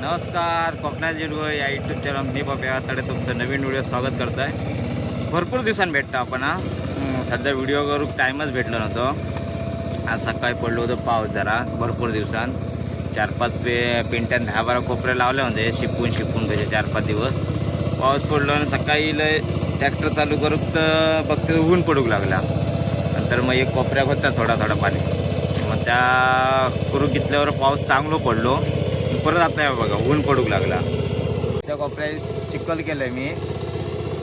नमस्कार कोकणात जिडवं या यूट्यूब चॅनल मी बाबा तडे तुमचं नवीन व्हिडिओ स्वागत करत आहे भरपूर दिवसांनी भेटतो आपण हा. सध्या व्हिडिओ करू टाईमच भेटलो नव्हतं. आज सकाळी पडलो होतं पाऊस जरा भरपूर दिवसांत. चार पाच पे पिंट्यान दहा बारा कोपरे लावले होते शिपून शिपून त्याचे चार पाच दिवस. पाऊस पडलो आणि सकाळी लय ट्रॅक्टर चालू करूक तर फक्त ऊन पडूक लागला. नंतर मग एक कोपऱ्या होता थोडा थोडा पाणी. मग त्या करू घेतल्यावर पाऊस चांगलो पडलो. परत आता बघा ऊन पडूक लागला. त्या कोपऱ्यात चिखल केलं आहे मी.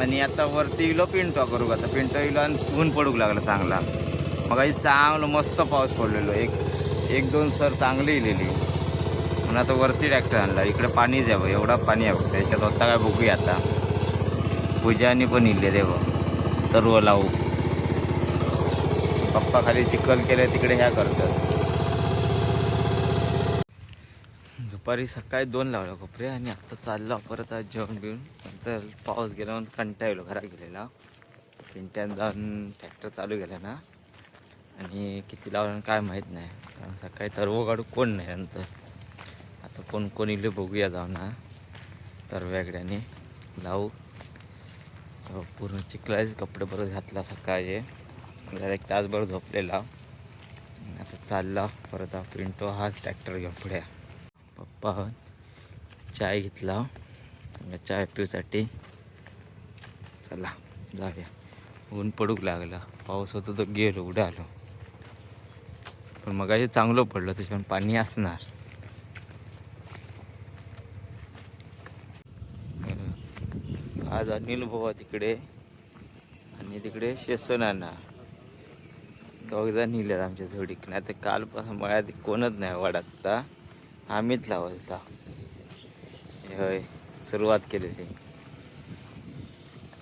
आणि आता वरती इलो पिंटो करू आता पिंटो इलो आणि ऊन पडूक लागला चांगला. मग आई चांगलं मस्त पाऊस पडलेलो. एक एक दोन सर चांगली इलेली. म्हणून आता वरती ट्रॅक्टर आणला. इकडे पाणीच आहे बघ एवढा पाणी आहे बघ त्याच्यात होता काय बघूया आता. पूजानी पण इले देव बघ सर्व लावू पप्पा खाली चिखल केलं तिकडे ह्या करतात. दुपारी सकाळी दोन लावला कपडे आणि आता चाललो परत आज जेवण बिवून नंतर पाऊस गेला म्हणून कंटाळलो येलो घरा गेलेला. पिंट्यात जाऊन ट्रॅक्टर चालू केला ना. आणि किती लावलं काय माहीत नाही. कारण सकाळी तरवो काढू कोण नाही नंतर. आता कोण कोण इले बघूया जाऊन. ना तरव्याकड्याने लावू हो, पूर्ण चिखलाचे कपडे परत घातला सकाळचे जरा एक तासभर झोपलेला. आता चालला परत हा पिंटो हा ट्रॅक्टर घेऊन पुढे. पप्पा चाय घेतला. चाय पिऊसाठी चला जाऊया. ऊन पडूक लागला. पाऊस होतो तर गेलो उडालो. आलो पण मग चांगलं पडलं त्याच्यामुळे पाणी असणार. आज अनिल भाऊ तिकडे. आणि तिकडे शेसनाना दोघ जण नेल्यात आमच्या झोडीक नाही तर कालपासून मळ्यात कोणच नाही वाढत आता. आम्हीच लावायचा होय सुरुवात केलेली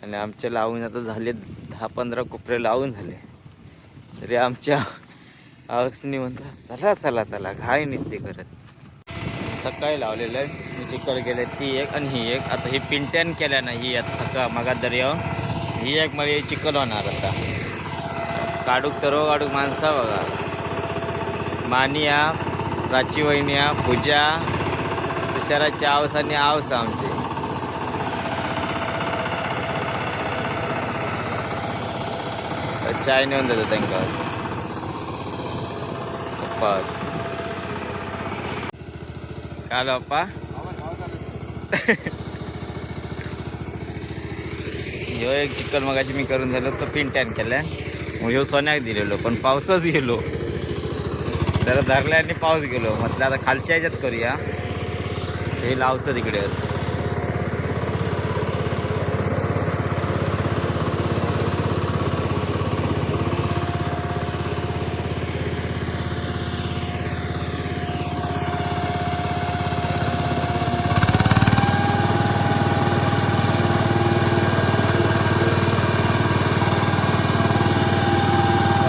आणि आमच्या लावून आता झाले दहा पंधरा कोपरे लावून झाले. तरी आमच्या आवाजनी म्हणतात चला चला चला घाई निसते करत. सकाळी लावलेलं आहे. मी चिकल गेले ती एक आणि ही एक. आता ही पिंट्यान केल्या ना ही आता सकाळ मगात दर्या ही एक मला चिकल होणार आता. काडूक तर काडूक माणसा बघा. मानिया प्राची वहिनिया पूजा तुषाराची आवस आणि आवस आमचे. चाय नेऊन देतो त्यांना पप्पा. काल पप्पा ह्यो एक चिकन मगाशी मी करून झालो तो पिंट्यान केल्या ह्यो सोन्याक दिलेलो पण पावसच गेलो. जरा धरल्या आणि पाऊस गेलो. म्हटलं आता खालच्या ह्याच्यात करूया. हे लावतं तिकडे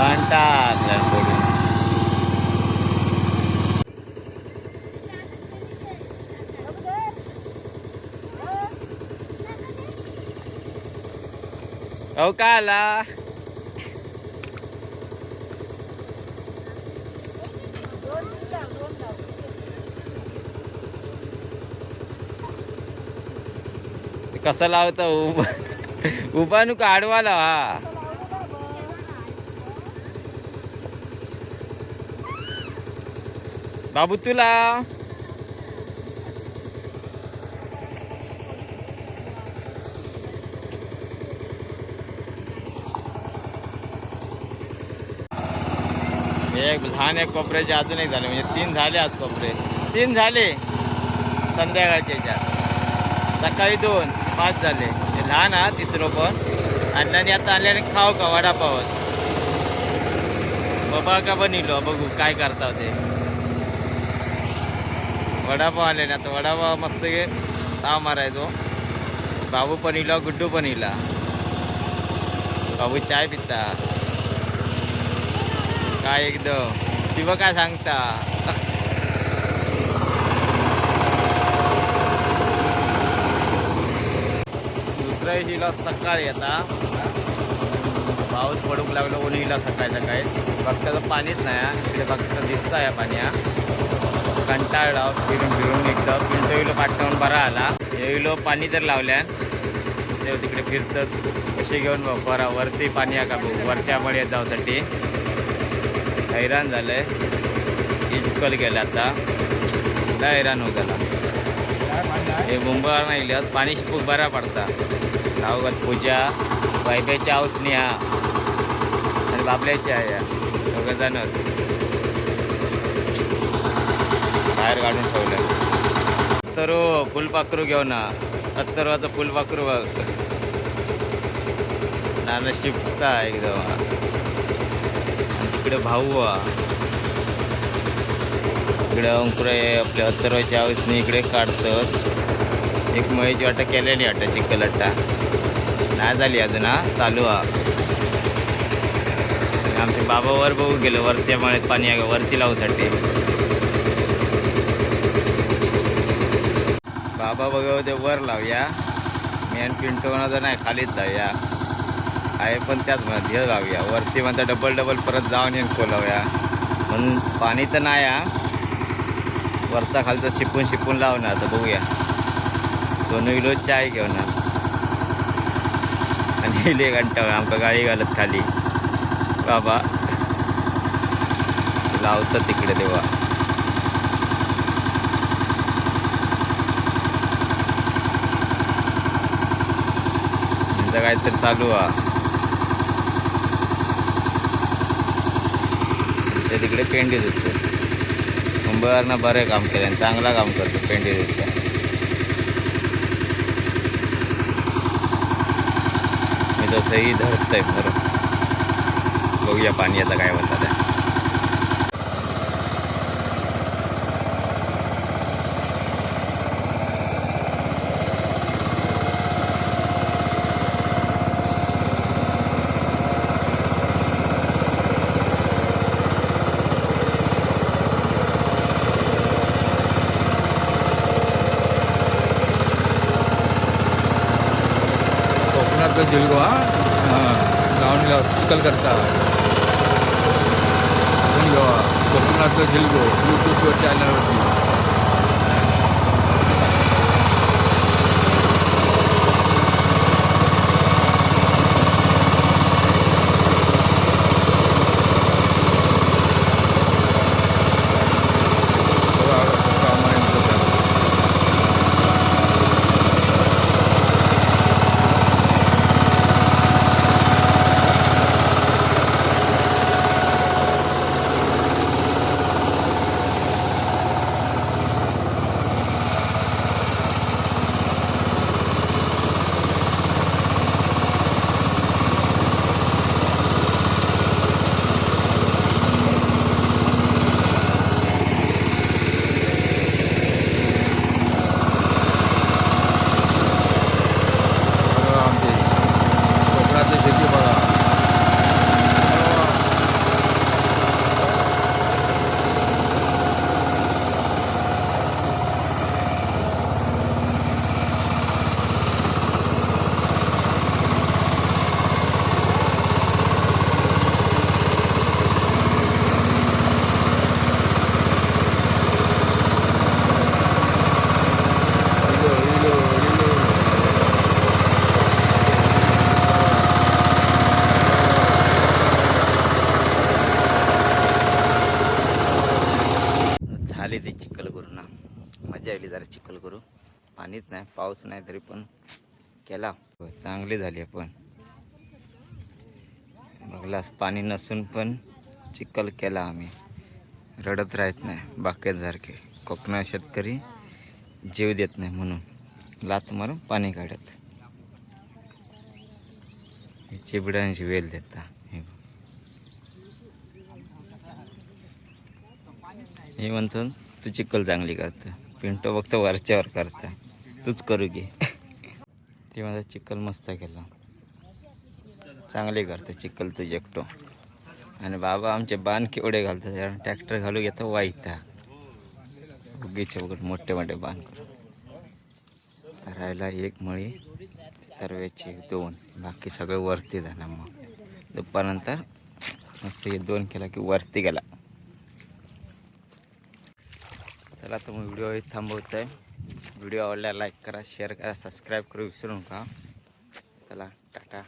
घंटा पडून हो का आला? कसं लावतं उभा उभा नुका आडवा लावा बाबू तुला एक लहान एक कोपऱ्याचे अजून एक झाले म्हणजे तीन झाले आज कोपरे. तीन झाले. संध्याकाळच्या चार सकाळी दोन पाच झाले. हे लहान हा तिसरं पण. अण्णाने आता आल्याने खाऊ का वडापावत बाबा का बनिलो बघू काय करता ते. वडापाव आले ना आता वडापाव मस्त ताव मारायचो. बाबू पण इला गुड्डू पण इला. बाबू चाय पिता काय एकदम? शिव काय सांगता? दुसऱ्या हिला सकाळी आता पाऊस पडूक लागलो ओलीला सकाळी सकाळी. फक्त पाणीच नाही हा. इकडे फक्त दिसतं या पाण्या कंटाळला फिरून फिरून एकदा. पिंटोईला बरा आला. येलो पाणी तर लावल्या. ते तिकडे फिरतात. कसे घेऊन बघ बरा वरती पाणी आहे का बघ? वरच्या मळ्यात जाऊसाठी. हैराण झालंय. इजकल गेलं आता. काय हैराण होत त्याला हे मुंबईवर नाही लिहत पाणी खूप बरा पडता. गावगात पूजा. वैब्याच्या हाऊस हा आणि बाबल्याची आहे. दोघं जण बाहेर काढून ठेवलं तर फुलपाखरू घेऊ ना अत्तरवाचं फुलपाखरू बघ. नाना शिपता एकदम. इकडे भाऊ इकडे अंकुरे आपल्या अत्तरवाच्या औसणी इकडे काढतात. एक मळीची वाटा केलेली वाटा चिखल अट्टा नाही झाली अजून हा? चालू हा. आमचे बाबा वर बघू गेलो वरच्या मळ्यात पाणी वरती लावूसाठी. बाबा बघा ते वर लावूया. मेन पिंटो तर नाही खालीच जाऊया. आहे पण त्याच मध्ये लावूया. वरती म्हणता डबल डबल परत जाऊन येऊन खोलावूया. म्हणून पाणी तर नाही हा. वरचा खालचं शिपून शिपून लावणार आता बघूया. सोनू इलो चाय घेऊन आणि इले घंटा आमका गाडी घालत खाली. बाबा. लावतं तिकडे तेव्हा काहीतरी चालू आहे. तिकडे पेंडी देतो. मुंबईवरनं बरे काम केलं आणि चांगला काम करतो पेंडी देतो मी तसंही धरतंय बरं. बघूया पाणी आता काय म्हणतात ते. कोकणातलं जिल्गो हा हां जाऊन घ्या चिकल करता जाऊन कोकणातलं जिल्गो यूट्यूबवर चॅनलवरती बघा, सामान्य लोकांना. बघा आमची कोकणातली शेती बघा इलो, इलो, इलो. झाले ते चिखल करू ना मजा आली जरा चिखल करू. पाणीच नाही पाऊस नाही तरी पण केला. चांगली झाली आपण. बघलास पाणी नसून पण चिखल केला आम्ही. रडत राहत नाही बाकीसारखे कोकणा शेतकरी जीव देत नाही म्हणून. लात मारून पाणी काढत. चिबड्यांची वेल देता. हे हे म्हणतो तू चिखल चांगली करतं. पिंटो फक्त वरच्यावर करता तूच करू घे. ते माझा चिखल मस्त केला. चांगले करते चिखल तू एकटो. आणि बाबा आमचे बाण केवढे घालतात. ट्रॅक्टर घालू घेतो वाईता उगीचे वगैरे मोठे मोठे बाण करून राहिला एक मळी तरव्याची दोन. बाकी सगळं वरती झालं मग. दुपारनंतर मस्त हे दोन केला की वरती गेला. चला तर मग व्हिडिओ थांबवत आहे व्हिडिओ आवडला लाईक करा शेअर करा सबस्क्राईब करू विसरू नका. चला टाटा.